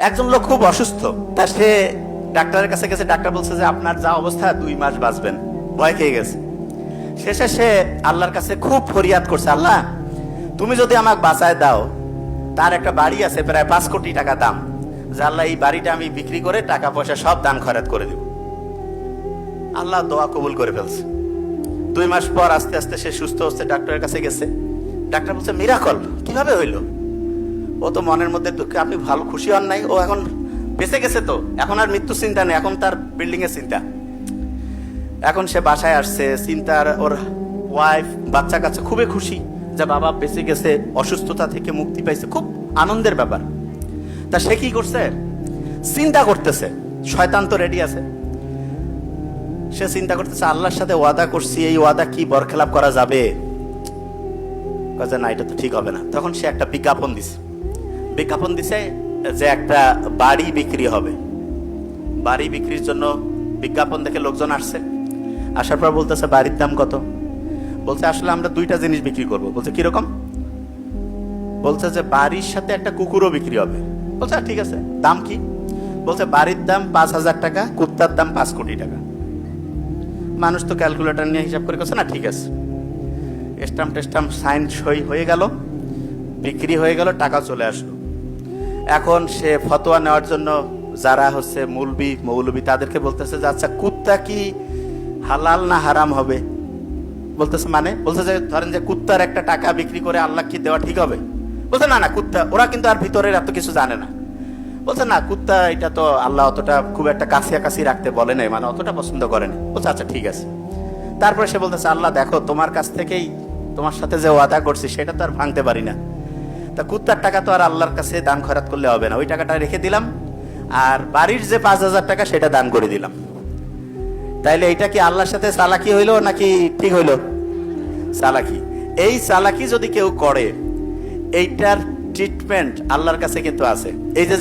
একজন লোক খুব অসুস্থ, তা সে ডাক্তারের কাছে গেছে, ডাক্তার বলছে যে আপনার যা অবস্থা, দুই মাস বাঁচবেন। ভয় খেয়ে গেছে। শেষে সে আল্লাহর কাছে খুব ফরিয়াদ করছে, আল্লাহ, তুমি যদি আমাকে বাঁচায় দাও, তার একটা বাড়ি আছে প্রায় পাঁচ কোটি টাকা দাম। যে আল্লাহ, এই বাড়িটা আমি বিক্রি করে টাকা পয়সা সব দান খরচ করে দেব। আল্লাহ দোয়া কবুল করে ফেলছে। দুই মাস পর আস্তে আস্তে সে সুস্থ হচ্ছে, ডাক্তারের কাছে গেছে। ডাক্তার বলছে, মিরাকল, কীভাবে হইল? ও তো মনের মধ্যে দুঃখে, আপনি ভালো খুশি হন নাই। ও এখন বেঁচে গেছে তো। এখন আর মৃত্যু চিন্তা নেই, এখন তার বিল্ডিং এর চিন্তা। এখন সে বাসায় আসছে, চিন্তার ওর ওয়াইফ বাচ্চা কাচ্চা খুবই খুশি যে বাবা বেঁচে গেছে, অসুস্থতা থেকে মুক্তি পাইছে, খুব আনন্দের ব্যাপার। তা সে কি করছে? চিন্তা করতেছে, শয়তান তো রেডি আছে। সে চিন্তা করতেছে, আল্লাহর সাথে ওয়াদা করছি, এই ওয়াদা কি বরখেলাপ করা যাবে? না, এটা তো ঠিক হবে না। তখন সে একটা বিজ্ঞাপন দিছে। বিজ্ঞাপন দিছে যে একটা বাড়ি বিক্রি হবে। বাড়ি বিক্রির জন্য বিজ্ঞাপন দেখে লোকজন আসছে। আসার পর বলতেছে বাড়ির দাম কত? বলছে আসলে আমরা দুইটা জিনিস বিক্রি করব। বলছে কীরকম? বলছে যে বাড়ির সাথে একটা কুকুরও বিক্রি হবে। বলছে "আচ্ছা, ঠিক আছে দাম কি? বলছে বাড়ির দাম পাঁচ হাজার টাকা কুত্তার দাম পাঁচ কোটি টাকা। মানুষ তো ক্যালকুলেটর নিয়ে হিসাব করে করছে না ঠিক আছে। স্টাম্প টেস্টাম্প সাইন সই হয়ে গেল বিক্রি হয়ে গেল টাকা চলে আসলো। এখন সে ফতোয়া নেওয়ার জন্য যারা হচ্ছে মৌলবি মৌলবি তাদেরকে বলতেছে যে আচ্ছা কুত্তা কি হালাল না হারাম হবে? বলতেছে মানে বলছে যে, ধরেন যে কুত্তার একটা টাকা বিক্রি করে আল্লাহ কি দেওয়া ঠিক হবে? বলছে, না না, কুত্তা, ওরা কিন্তু আর ভিতরের এত কিছু জানে না। বলছে, না, কুত্তা এটা তো আল্লাহ অতটা খুব একটা কাছিয়াকাছি রাখতে বলে নাই মানে অতটা পছন্দ করে না। বলছে আচ্ছা ঠিক আছে। তারপরে সে বলতেছে, আল্লাহ, দেখো, তোমার কাছ থেকেই তোমার সাথে যে ওয়াদা করছি, সেটা তো আর ভাঙতে পারি না। তা কুত্তার টাকা তো আর আল্লাহর কাছে দান খরাত করলে হবে না। ওই টাকাটা রেখে দিলাম, আর বাড়ির যে পাঁচ হাজার টাকা সেটা দান করে দিলাম। তাইলে এটা কি আল্লাহর সাথে চালাকি হইল নাকি ঠিক হইল? চালাকি। এই চালাকি যদি কেউ করে, এইটার ট্রিটমেন্ট আল্লাহর কাছে কিন্তু আছে। এই যে